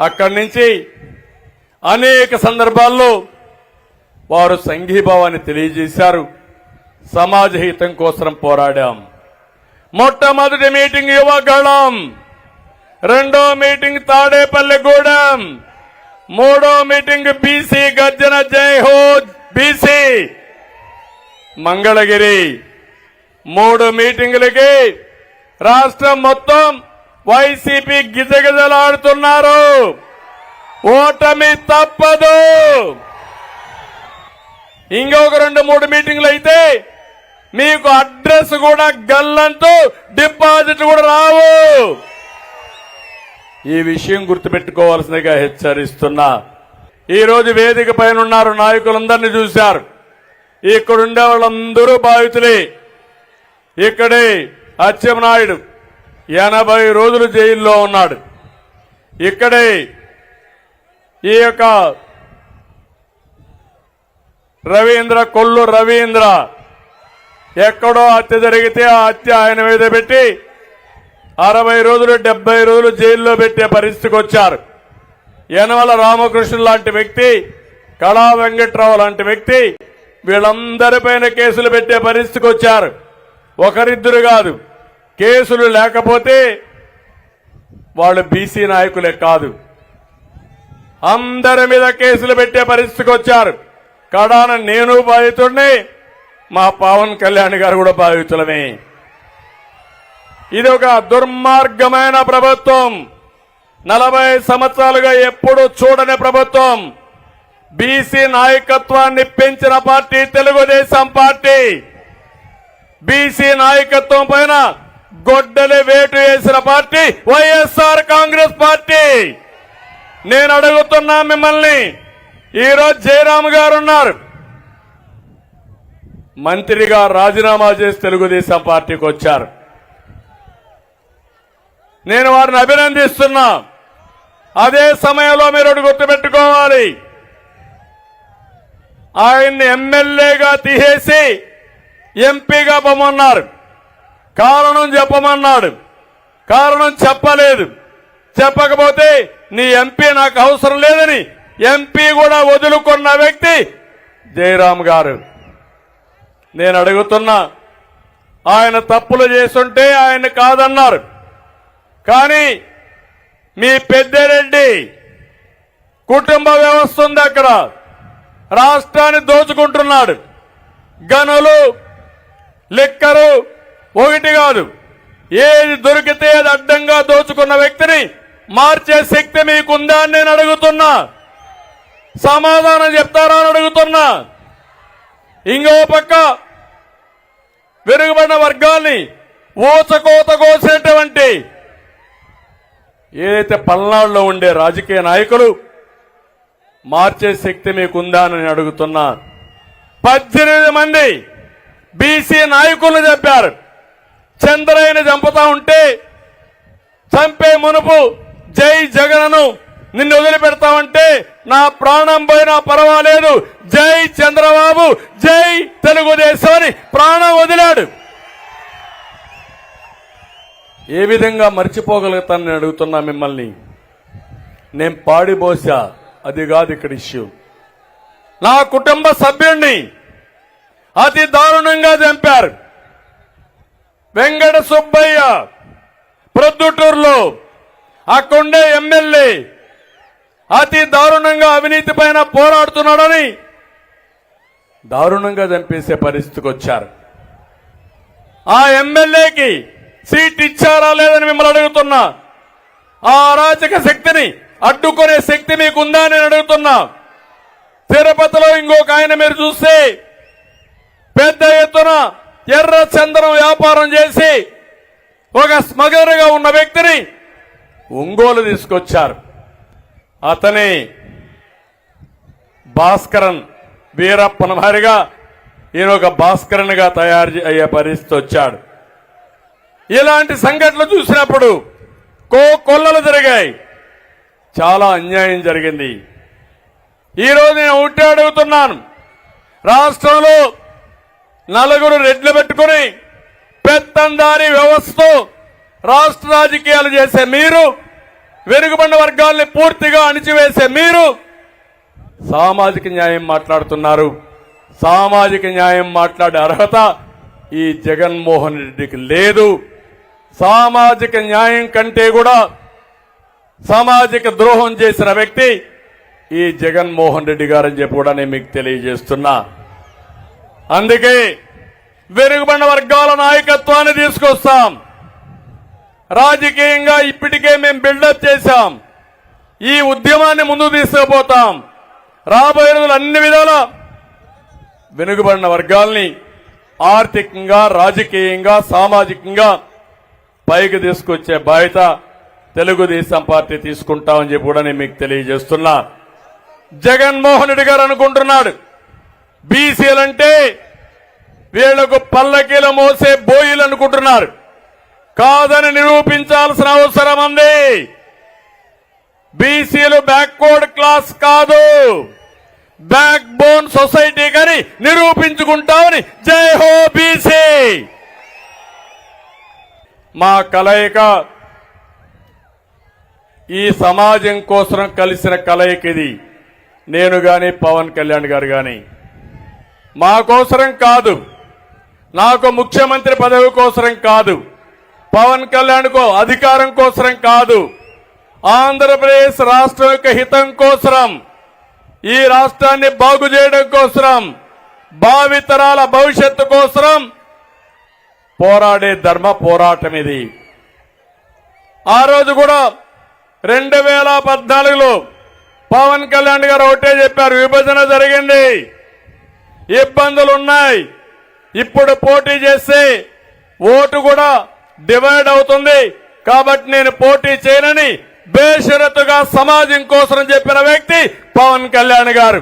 అక్కడి నుంచి అనేక సందర్భాల్లో వారు సంఘీభావాన్ని తెలియజేశారు. సమాజ హితం కోసం పోరాడాం. మొట్టమొదటి మీటింగ్ యువగళం. రెండో మీటింగ్ తాడేపల్లిగూడెం మూడో మీటింగ్ బీసీ గర్జన జై హో బీసీ మంగళగిరి. మూడు మీటింగులకి రాష్ట్రం మొత్తం వైసీపీ గిజగిజలాడుతున్నారు. ఓటమి తప్పదు. ఇంకొక రెండు మూడు మీటింగ్లు అయితే మీకు అడ్రస్ కూడా గల్లంతో డిపాజిట్ కూడా రావు. ఈ విషయం గుర్తుపెట్టుకోవాల్సిందిగా హెచ్చరిస్తున్నా. ఈరోజు వేదిక పైన ఉన్నారు నాయకులందరినీ చూశారు. ఇక్కడుండే వాళ్ళందరూ బాధితులే. ఇక్కడే అచ్చెన్నాయుడు ఎనభై రోజులు జైల్లో ఉన్నాడు. ఇక్కడే ఈ యొక్క రవీంద్ర కొల్లు రవీంద్ర ఎక్కడో హత్య జరిగితే ఆ హత్య ఆయన మీద పెట్టి అరవై రోజులు డెబ్బై రోజులు జైల్లో పెట్టే పరిస్థితికి వచ్చారు. యనమల రామకృష్ణ లాంటి వ్యక్తి కళా వెంకట్రావు లాంటి వ్యక్తి వీళ్ళందరిపైన కేసులు పెట్టే పరిస్థితికి వచ్చారు. ఒకరిద్దరు కాదు కేసులు లేకపోతే వాళ్ళు బీసీ నాయకులే కాదు. అందరి మీద కేసులు పెట్టే పరిస్థితికి వచ్చారు. కడాన నేను బాధితుడిని మా పవన్ కళ్యాణ్ గారు కూడా బాధితులమే. ఇది ఒక దుర్మార్గమైన ప్రభుత్వం. నలభై సంవత్సరాలుగా ఎప్పుడు చూడని ప్రభుత్వం. బీసీ నాయకత్వాన్ని పెంచిన పార్టీ తెలుగుదేశం పార్టీ. బీసీ నాయకత్వం పైన గొడ్డలి వేటు వేసిన పార్టీ వైఎస్ఆర్ కాంగ్రెస్ పార్టీ. నేను అడుగుతున్నా మిమ్మల్ని ఈరోజు జయరామ్ గారు ఉన్నారు మంత్రిగా రాజీనామా చేసి తెలుగుదేశం పార్టీకి వచ్చారు. నేను వారిని అభినందిస్తున్నా. అదే సమయంలో మీరు ఒకటి గుర్తుపెట్టుకోవాలి. ఆయన్ని ఎమ్మెల్యేగా తీసేసి ఎంపీగా పొమ్మన్నారు. కారణం చెప్పమన్నాడు. కారణం చెప్పలేదు. చెప్పకపోతే నీ ఎంపీ నాకు అవసరం లేదని ఎంపీ కూడా వదులుకున్న వ్యక్తి జయరామ్ గారు. నేను అడుగుతున్నా ఆయన తప్పులు చేస్తుంటే ఆయన కాదన్నారు. కానీ మీ పెద్దిరెడ్డి కుటుంబ వ్యవస్థ ఉంది అక్కడ. రాష్ట్రాన్ని దోచుకుంటున్నాడు. గనులు లిక్కరు ఒకటి కాదు. ఏది దొరికితే అది అడ్డంగా దోచుకున్న వ్యక్తిని మార్చే శక్తి మీకుందా అని నేను అడుగుతున్నా. సమాధానం చెప్తారా అని అడుగుతున్నా. ఇంకో పక్క వెనుకబడిన వర్గాల్ని ఊచకోత కోసేటువంటి ఏదైతే పల్నాడులో ఉండే రాజకీయ నాయకులు మార్చే శక్తి మీకుందా అని అడుగుతున్నా. పద్దెనిమిది మంది బీసీ నాయకులు చెప్పారు. చంద్రయ్యని చంపుతా ఉంటే చంపే మునుపు జై జగన్ను నిన్ను వదిలిపెడతామంటే నా ప్రాణం పోయినా పర్వాలేదు. జై చంద్రబాబు జై తెలుగుదేశం అని ప్రాణం వదిలాడు. ఏ విధంగా మర్చిపోగలుగుతానని అడుగుతున్నా మిమ్మల్ని? నేను పాడిపోసా అది కాదు ఇక్కడ ఇష్యూ. నా కుటుంబ సభ్యుణ్ణి అతి దారుణంగా చంపారు. వెంకట సుబ్బయ్య ప్రొద్దుటూరులో అక్కడుండే ఎమ్మెల్యే అతి దారుణంగా అవినీతి పైన పోరాడుతున్నాడని దారుణంగా చంపేసే పరిస్థితికి వచ్చారు. ఆ ఎమ్మెల్యేకి సీట్ ఇచ్చారా లేదని మిమ్మల్ని అడుగుతున్నా. ఆ అరాచక శక్తిని అడ్డుకునే శక్తి మీకుందా అని నేను అడుగుతున్నా. తిరుపతిలో ఇంకొక ఆయన మీరు చూస్తే పెద్ద ఎత్తున ఎర్ర చందనం వ్యాపారం చేసి ఒక స్మగరుగా ఉన్న వ్యక్తిని ఒంగోలు తీసుకొచ్చారు. అతని భాస్కరన్ వీరప్పన మారిగా ఈయన ఒక భాస్కరన్గా తయారు అయ్యే పరిస్థితి వచ్చాడు. ఇలాంటి సంఘటనలు చూసినప్పుడు కో కొల్లలు జరిగాయి. చాలా అన్యాయం జరిగింది. ఈరోజు నేను ఉంటే అడుగుతున్నాను. రాష్ట్రంలో నలుగురు రెడ్లు పెట్టుకుని పెత్తందారి వ్యవస్థ రాష్ట్ర రాజకీయాలు చేసే మీరు వెనుకబడిన వర్గాల్ని పూర్తిగా అణిచివేసే మీరు సామాజిక న్యాయం మాట్లాడుతున్నారు. సామాజిక న్యాయం మాట్లాడే అర్హత ఈ జగన్మోహన్ రెడ్డికి లేదు. సామాజిక న్యాయం కంటే కూడా సామాజిక ద్రోహం చేసిన వ్యక్తి ఈ జగన్మోహన్ రెడ్డి గారని చెప్పి కూడా నేను మీకు తెలియజేస్తున్నా. అందుకే వెనుగబడిన వర్గాల నాయకత్వాన్ని తీసుకొస్తాం. రాజకీయంగా ఇప్పటికే మేము బిల్డప్ చేశాం. ఈ ఉద్యమాన్ని ముందుకు తీసుకుపోతాం. రాబోయే రోజులు అన్ని విధాల వెనుకబడిన వర్గాల్ని ఆర్థికంగా రాజకీయంగా సామాజికంగా పైకి తీసుకొచ్చే బాధ్యత తెలుగుదేశం పార్టీ తీసుకుంటామని చెప్పి కూడా నేను మీకు తెలియజేస్తున్నా. జగన్మోహన్ రెడ్డి గారు అనుకుంటున్నాడు. బీసీలంటే వీళ్ళకు పల్లకీల మోసే బోయిలు అనుకుంటున్నారు. కాదని నిరూపించాల్సిన అవసరం ఉంది. బీసీలు బ్యాక్వర్డ్ క్లాస్ కాదు. బ్యాక్ బోన్ సొసైటీ కానీ నిరూపించుకుంటామని జై హో బీసీ! మా కలయిక ఈ సమాజం కోసం కలిసిన కలయిక ఇది నేను గాని పవన్ కళ్యాణ్ గారు కానీ మా కోసరం కాదు. నాకు ముఖ్యమంత్రి పదవి కోసరం కాదు. పవన్ కళ్యాణ్కు అధికారం కోసరం కాదు. ఆంధ్రప్రదేశ్ రాష్ట్రం యొక్క హితం కోసరం. ఈ రాష్ట్రాన్ని బాగు చేయడం కోసరం. భావితరాల భవిష్యత్తు కోసరం. పోరాడే ధర్మ పోరాటం ఇది. ఆ రోజు కూడా రెండు వేల పద్నాలుగులో పవన్ కళ్యాణ్ గారు ఒకటే చెప్పారు విభజన జరిగింది. ఇబ్బందులు ఉన్నాయి ఇప్పుడు పోటీ చేస్తే ఓటు కూడా డివైడ్ అవుతుంది. కాబట్టి నేను పోటీ చేయనని బేషరతుగా సమాజం కోసం చెప్పిన వ్యక్తి పవన్ కళ్యాణ్ గారు.